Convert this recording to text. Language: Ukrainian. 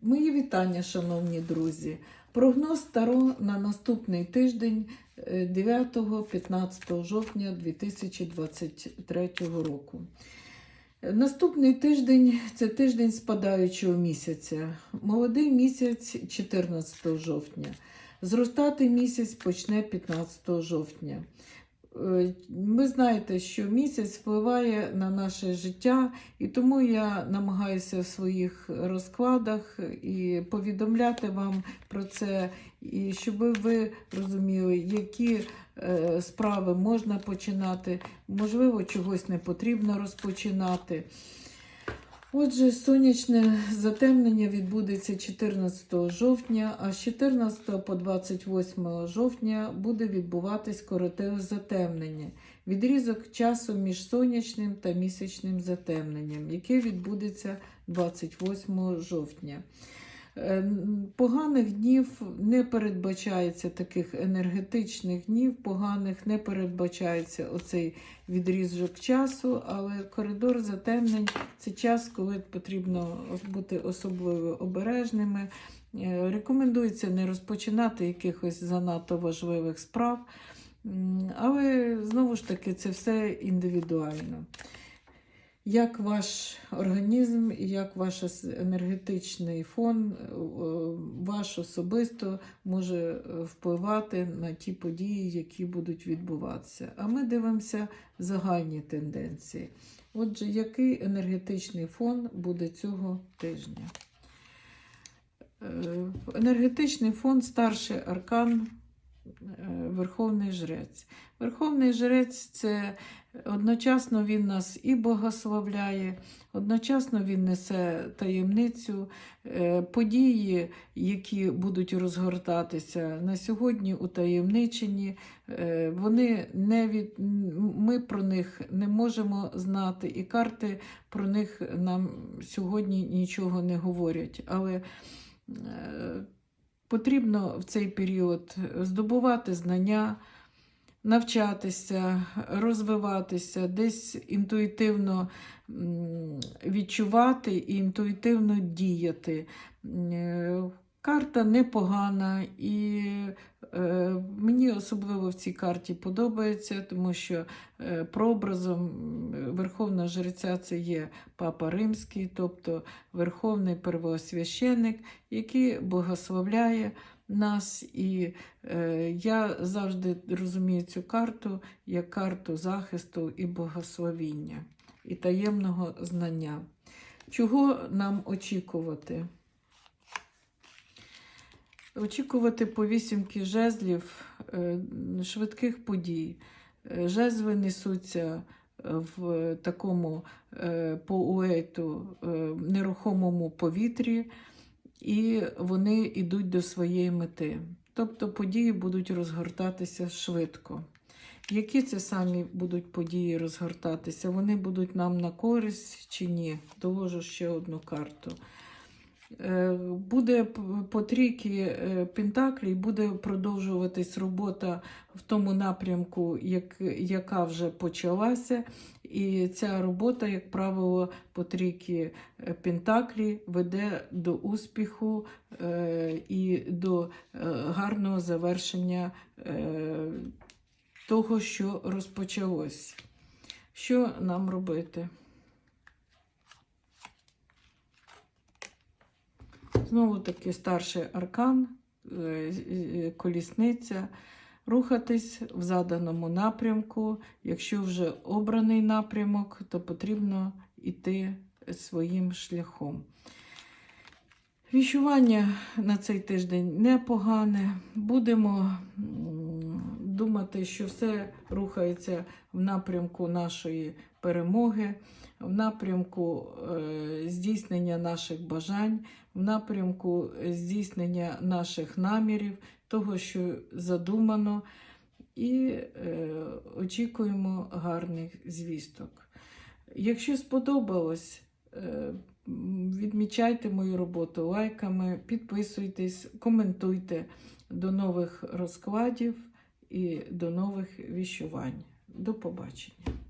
Мої вітання, шановні друзі. Прогноз Таро на наступний тиждень е, 9-15 жовтня 2023 року. Е, Наступний тиждень це тиждень спадаючого місяця. Молодий місяць 14 жовтня. Зростати місяць почне 15 жовтня. Е, Ви знаєте, що місяць впливає на наше життя, і тому я намагаюся в своїх розкладах і повідомляти вам про це, і щоб ви розуміли, які е, справи можна починати, можливо, чогось не потрібно розпочинати. Отже, сонячне затемнення відбудеться 14 жовтня, а з 14 по 28 жовтня буде відбуватись коротеве затемнення, відрізок часу між сонячним та місячним затемненням, яке відбудеться 28 жовтня. Е, Поганих днів не передбачається таких енергетичних днів, поганих не передбачається оцей відрізок часу, але коридор затемнень це час, коли потрібно бути особливо обережними. Е, Рекомендується не розпочинати якихось занадто важливих справ, але знову ж таки це все індивідуально. Як ваш організм і як ваш енергетичний фон, е, ваш особисто може е, впливати на ті події, які будуть відбуватися. А ми дивимося загальні тенденції. Отже, який енергетичний фон буде цього тижня? Е, Енергетичний фон старший аркан Верховний Жрець. Верховний Жрець це одночасно він нас і богословляє, одночасно він несе таємницю, е, події, які будуть розгортатися на сьогодні утаємничені. Е, Вони не від... Ми про них не можемо знати, і карти про них нам сьогодні нічого не говорять. Але е, потрібно в цей період здобувати знання, навчатися, розвиватися, десь інтуїтивно відчувати і інтуїтивно діяти. Е, Карта непогана, і мені особливо в цій карті подобається, тому що е, прообразом м, Верховного Жреця це є Папа Римський, тобто Верховний Первосвященник, який богословляє нас. І е, я завжди розумію цю карту як карту захисту і богословіння, і таємного знання. Чого нам очікувати? Очікувати по вісімки жезлів е, швидких подій. Е, Жезли несуться в такому е, по уейту е, нерухомому повітрі, і вони йдуть до своєї мети. Тобто події будуть розгортатися швидко. Які це самі будуть події розгортатися? Вони будуть нам на користь чи ні? Доложу ще одну карту. Е, Буде по трійки е, Пентаклій, буде продовжуватись робота в тому напрямку, як, яка вже почалася. І ця робота, як правило, по трійки е, Пентаклі веде до успіху і до гарного завершення того, що розпочалось. Що нам робити? Знову таки старший аркан, е, е, колісниця. Рухатись в заданому напрямку. Якщо вже обраний напрямок, то потрібно йти своїм шляхом. Віщування на цей тиждень непогане. Будемо думати, що все рухається в напрямку нашої перемоги, в напрямку е, здійснення наших бажань, в напрямку здійснення наших намірів, того, що задумано, і е, очікуємо гарних звісток. Якщо сподобалось, е, відмічайте мою роботу лайками, підписуйтесь, коментуйте до нових розкладів і до нових віщувань. До побачення!